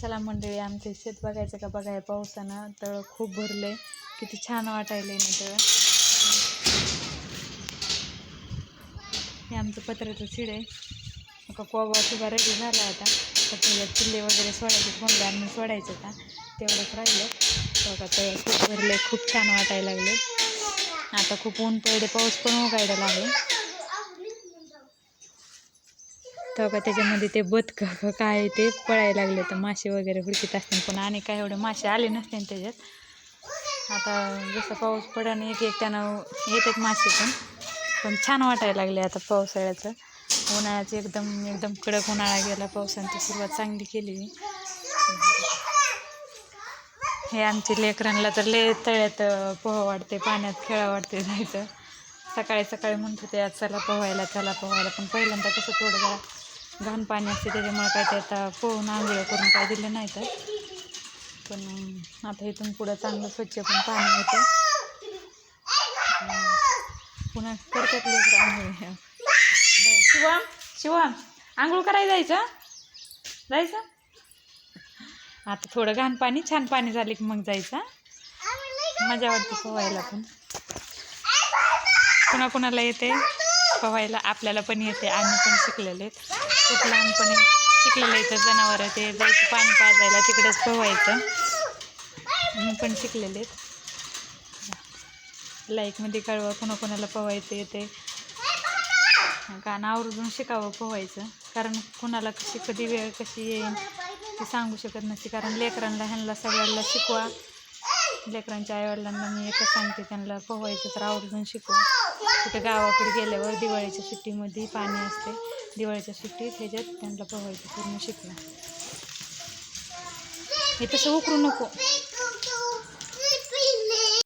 चला मंडळी आमचे शेत बघायचं का बघाय पावसानं? तळ खूप भरलंय. किती छान वाटायलंय ना तळ हे आमचं पत्र्याचं शिड आहे. का कोबा सुद्धा रेडी झाला आता. तर त्याच्यात चिल्ले वगैरे सोडायचे कोंबड्या आणून सोडायचं का तेवढंच राहिलं बघा तळ खूप भरले खूप छान वाटायला लागले आता खूप ऊन पडले पाऊस पण उघायला लागले तेव्हा का त्याच्यामध्ये ते बदक काय ते पळायला लागले तर मासे वगैरे हुडकीत असतील पण आणि काय एवढे मासे आले नसते त्याच्यात. आता जसं पाऊस पडाने एक एक त्यानं येतात मासे पण पण छान वाटायला लागले आता पावसाळ्याचं. उन्हाळ्याचं एकदम एकदम कडक उन्हाळा गेला पावसाने ती सुरुवात चांगली केली. हे आमचे लेकरांना तर लय तळ्यात पोहा वाटते पाण्यात खेळा वाटते जायचं सकाळी सकाळी म्हणत होते आज चला पोहायला चला पोहायला. पण पहिल्यांदा कसं थोडं जरा घाण पाणी असते त्याच्यामुळे काय ते आता पोहून आंघोळ करून काय दिलं नाही तर. पण आता इथून पुढं चांगलं स्वच्छ पण पाणी होतं पुन्हा करतात लेकर आंघोळ. बरं, शिवम शिवम आंघोळ करायला जायचं? जायचं? आता थोडं घाण पाणी छान पाणी झाले की मग जायचं मजा वाटते पोहायला पण. कुणा कुणाला येते? पोहायला आपल्याला पण येते. आम्ही पण शिकलेले आहेत. खूप लहानपणी शिकलेलं इथं जनावरं ते जायचं पाणी पाजायला तिकडंच पोहायचं. मी पण शिकलेले आहेत. लाईकमध्ये कळवा कुणा पवायचं पोहायचं येते. गाणं आवर्जून शिकावं पोहायचं. कारण कुणाला कशी कधी वेळ कशी येईल ते सांगू शकत नसते. कारण लेकरांना ह्यांना सगळ्यांना शिकवा. लेकरांच्या आईवडिलांना मी एकच सांगते त्यांना पोहायचं तर आवर्जून शिकवा. तिथं गावाकडे गेल्यावर दिवाळीच्या सुट्टीमध्ये पाणी असते. दिवाळीच्या सुट्टीत ह्याच्यात त्यांना पोहायचं पूर्ण शिकवा हे तसं उकरू नको.